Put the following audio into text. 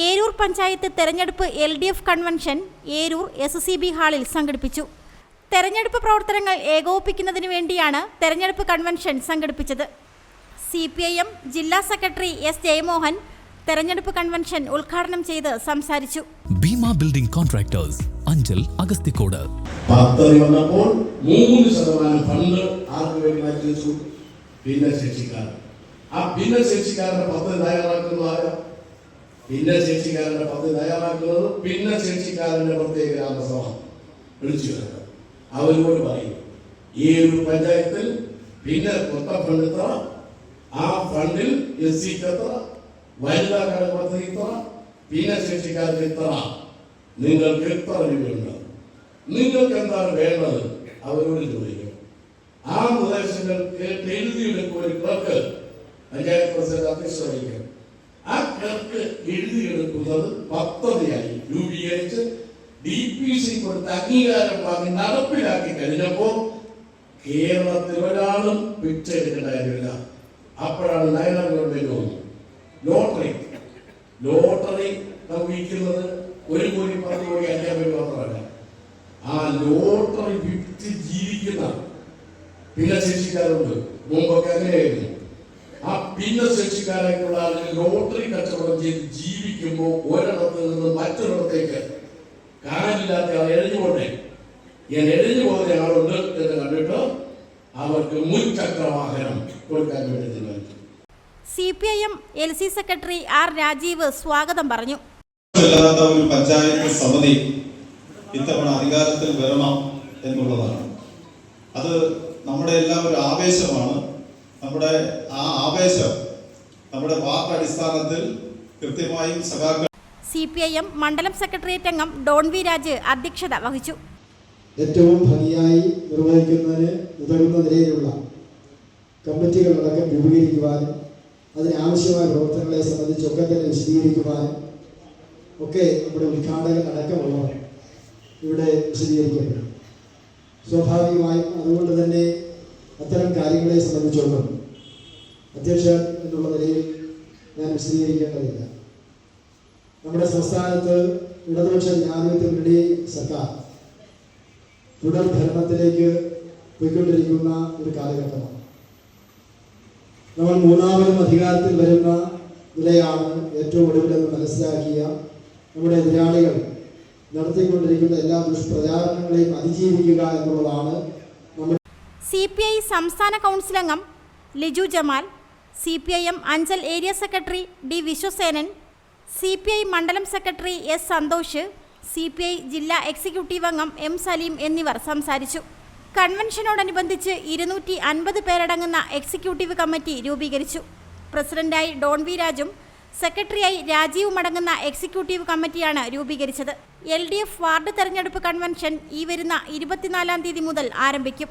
ഏരൂർ പഞ്ചായത്ത് തെരഞ്ഞെടുപ്പ് L D F convention Eroor S C B ഹാളിൽ സംഘടിപ്പിച്ചു. തെരഞ്ഞെടുപ്പ് പ്രവർത്തനങ്ങൾ ഏകോപിപ്പിക്കുന്നതിന് വേണ്ടിയാണ് തെരഞ്ഞെടുപ്പ് കൺവെൻഷൻ സംഘടിപ്പിച്ചത്. സി പി ഐ എം ജില്ലാ സെക്രട്ടറി എസ് ജയമോഹൻ തെരഞ്ഞെടുപ്പ് കൺവെൻഷൻ ഉദ്ഘാടനം ചെയ്ത് സംസാരിച്ചു. Bhima building contractors Anchal Agasthikode. പദ്ധതി വന്നപ്പോൾ മൂന്ന് ശതമാനം ഫണ്ട് ആർക്ക് വേണ്ടി മാറ്റിവെച്ചു? ഭിന്നശേഷിക്കാരൻ ആ ഭിന്നശേഷിക്കാരുടെ പദ്ധതി തയ്യാറാക്കുന്നത് ആരാ? ഭിന്നശേഷിക്കാരന്റെ പദ്ധതി തയ്യാറാക്കുന്നത് ഭിന്നശേഷിക്കാരന്റെ പ്രത്യേക ഗ്രാമസഭ വിളിച്ചു വരുന്നത് അവരോട് പറയും ഈ ഒരു പഞ്ചായത്തിൽ പിന്നെ കൊത്ത ഫണ്ട് ഇത്ര ആ ഫണ്ടിൽ എസ് സിക്ക് എത്ര വനിതാക്കാരുടെ പദ്ധതി ഇത്ര ഭിന്നശേഷിക്കാർക്ക് ഇത്ര നിങ്ങൾക്ക് എത്ര രൂപയുണ്ട്? നിങ്ങൾക്ക് എന്താണ് വേണ്ടത്? അവരോട് ചോദിക്കും. ആ നിർദ്ദേശങ്ങൾ കേട്ട് എഴുതിയെടുക്കും ഒരു ക്ലർക്ക് പഞ്ചായത്ത് പ്രസിഡന്റ് അധ്യക്ഷ വഹിക്കും. ആ ക്ലർക്ക് എഴുതിയെടുക്കുന്നത് പദ്ധതിയായി രൂപീകരിച്ച് ഡി പി സി കൊടുത്ത അംഗീകാരം വാങ്ങി നടപ്പിലാക്കി കഴിഞ്ഞപ്പോ കേരളത്തിൽ ഒരാളും പിച്ച എടുക്കേണ്ട കാര്യമില്ല. അപ്പോഴാണ് ഗവൺമെന്റ് ലോട്ടറി. ലോട്ടറി ഒരു കോടി പത്ത് കോടി അഞ്ചാം പേര് മാത്രമല്ല. ആ ലോട്ടറി വിറ്റ് ജീവിക്കുന്ന ഭിന്നശേഷിക്കാരുണ്ട്. മുമ്പൊക്കെ അങ്ങനെയായിരുന്നു. ആ ഭിന്നശേഷിക്കാരായിട്ടുള്ള ആളുകൾ ലോട്ടറി കച്ചവടം ചെയ്ത് ജീവിക്കുമ്പോൾ ഒരിടത്ത് നിന്ന് മറ്റൊരിടത്തേക്ക് കാലില്ലാത്ത ആൾ എഴഞ്ഞു പോട്ടെ? ഞാൻ എഴുതി പോകുന്ന ആളുണ്ട് എന്ന് കണ്ടിട്ട് അവർക്ക് മുൻചക്ര വാഹനം കൊടുക്കാൻ വേണ്ടി തീരുമാനിച്ചു. C P I M L C secretary R Rajeev സ്വാഗതം പറഞ്ഞു. ഒരു പഞ്ചായത്ത് സമിതി ഇത്തവണ അധികാരത്തിൽ വരണം എന്നുള്ളതാണ്. അത് നമ്മുടെ എല്ലാം ഒരു ആവേശമാണ്. നമ്മുടെ ആ ആവേശം നമ്മുടെ വാക്ക് അടിസ്ഥാനത്തിൽ കൃത്യമായും സഖാക്കൾ സി പി ഐ എം മണ്ഡലം സെക്രട്ടേറിയറ്റ് അംഗം ഡോൺ വി രാജ് അധ്യക്ഷത വഹിച്ചു. ഏറ്റവും ഭംഗിയായി നിർവഹിക്കുന്നതിന് ഉതകുന്ന നിലയിലുള്ള കമ്മിറ്റികളടക്കം രൂപീകരിക്കുവാനും അതിനാവശ്യമായ പ്രവർത്തനങ്ങളെ സംബന്ധിച്ചൊക്കെ തന്നെ വിശദീകരിക്കുവാനും ഒക്കെ നമ്മുടെ ഉദ്ഘാടകൻ അടക്കമുള്ളവർ ഇവിടെ വിശദീകരിക്കപ്പെടും. സ്വാഭാവികമായും അതുകൊണ്ട് തന്നെ അത്തരം കാര്യങ്ങളെ സംബന്ധിച്ചോളം അധ്യക്ഷൻ എന്നുള്ള നിലയിൽ ഞാൻ വിശദീകരിക്കേണ്ടതില്ല. നമ്മുടെ സംസ്ഥാനത്ത് ഇടതുപക്ഷ ജനാധിപത്യ മുന്നണി സർക്കാർ തുടർ ഭരണത്തിലേക്ക് പോയിക്കൊണ്ടിരിക്കുന്ന ഒരു കാലഘട്ടമാണ്. നമ്മൾ മൂന്നാമതും അധികാരത്തിൽ വരുന്ന നിലയാണ് ഏറ്റവും ഒടുവിലെന്ന് മനസ്സിലാക്കിയ നമ്മുടെ എതിരാളികൾ നടത്തിക്കൊണ്ടിരിക്കുന്ന എല്ലാ ദുഷ്പ്രചാരണങ്ങളെയും അതിജീവിക്കുക എന്നുള്ളതാണ് സി പി ഐ സംസ്ഥാന കൗൺസിൽ അംഗം Liju Jamal C P I M Anchal area secretary D Viswasenan C P I മണ്ഡലം secretary S Santhosh C P I ജില്ലാ എക്സിക്യൂട്ടീവ് അംഗം എം സലീം എന്നിവർ സംസാരിച്ചു. കൺവെൻഷനോടനുബന്ധിച്ച് ഇരുന്നൂറ്റി അൻപത് പേരടങ്ങുന്ന എക്സിക്യൂട്ടീവ് കമ്മിറ്റി രൂപീകരിച്ചു. പ്രസിഡന്റായി ഡോൺ വി രാജും സെക്രട്ടറിയായി രാജീവും അടങ്ങുന്ന എക്സിക്യൂട്ടീവ് കമ്മിറ്റിയാണ് രൂപീകരിച്ചത്. എൽ ഡി എഫ് വാർഡ് തെരഞ്ഞെടുപ്പ് കൺവെൻഷൻ ഈ വരുന്ന ഇരുപത്തിനാലാം തീയതി മുതൽ ആരംഭിക്കും.